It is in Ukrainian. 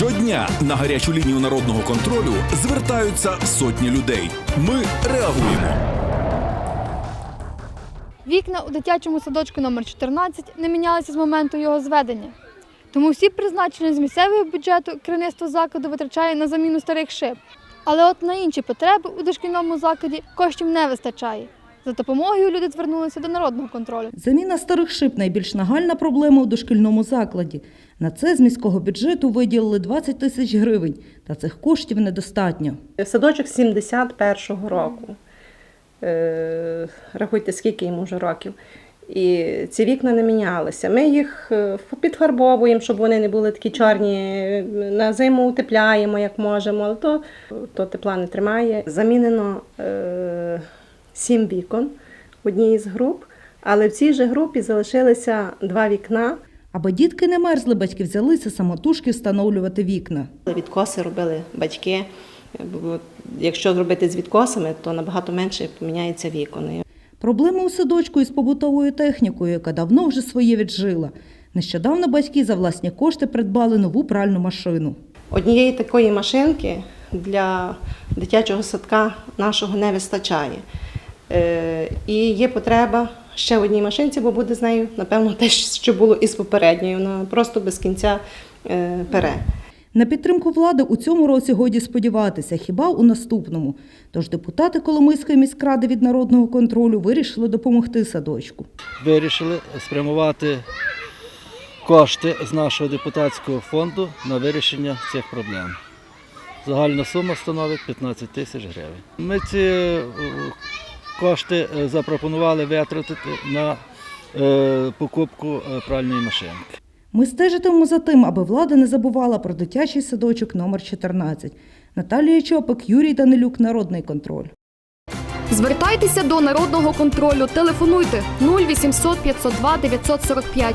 Щодня на гарячу лінію народного контролю звертаються сотні людей. Ми реагуємо. Вікна у дитячому садочку номер 14 не мінялися з моменту його зведення. Тому всі призначення з місцевого бюджету керівництво закладу витрачає на заміну старих шиб. Але от на інші потреби у дошкільному закладі коштів не вистачає. За допомогою люди звернулися до народного контролю. Заміна старих шиб найбільш нагальна проблема у дошкільному закладі. На це з міського бюджету виділили 20 тисяч гривень, та цих коштів недостатньо. Садочок 71-го року. Е, рахуйте, скільки йому вже років. І ці вікна не мінялися. Ми їх е, підфарбовуємо, щоб вони не були такі чорні. На зиму утепляємо, як можемо, але то, то тепла не тримає. Замінено е, сім вікон в одній із груп, але в цій же групі залишилися два вікна. Аби дітки не мерзли, батьки взялися самотужки встановлювати вікна. Відкоси робили батьки. Якщо зробити з відкосами, то набагато менше поміняється вікон. Проблеми у садочку із побутовою технікою, яка давно вже своє віджила. Нещодавно батьки за власні кошти придбали нову пральну машину. Однієї такої машинки для дитячого садка нашого не вистачає. Е, І є потреба ще в одній машинці, бо буде з нею, напевно, те, що було із попередньою. Вона просто без кінця е, пере. На підтримку влади у цьому році годі сподіватися, хіба у наступному. Тож депутати Коломийської міськради від народного контролю вирішили допомогти садочку. вирішили спрямувати кошти з нашого депутатського фонду на вирішення цих проблем. Загальна сума становить 15 тисяч гривень. Ми ці е, кошти е, запропонували витратити на е, покупку е, пральної машинки. Ми стежитимемо за тим, аби влада не забувала про дитячий садочок номер 14. Наталія Чопик, Юрій Данилюк, Народний контроль. Звертайтеся до народного контролю. Телефонуйте 0800 502 945